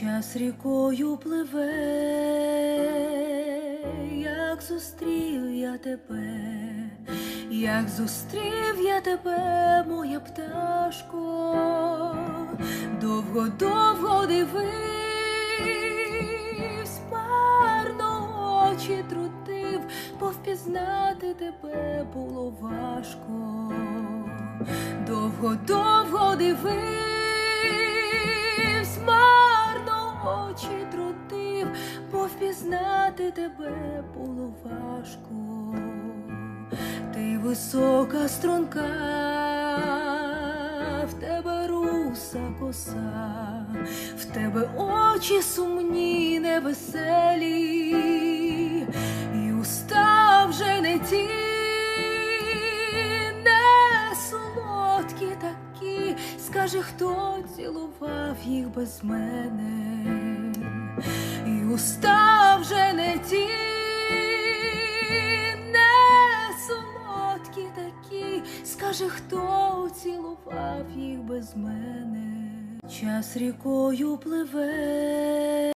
Час рікою пливе, як зустрів я тебе, як зустрів я тебе, моя пташко, довго-довго дививсь, марно очі трутив, повпізнати тебе було важко, довго-довго дививсь, марно очі трутив, повпізнати тебе було важко. Ти висока струнка, в тебе руса коса, в тебе очі сумні, невеселі, і уста вже не ті. Скаже, хто цілував їх без мене, і уста вже не ті, не солодкі такі. Скаже, хто цілував їх без мене. Час рікою пливе.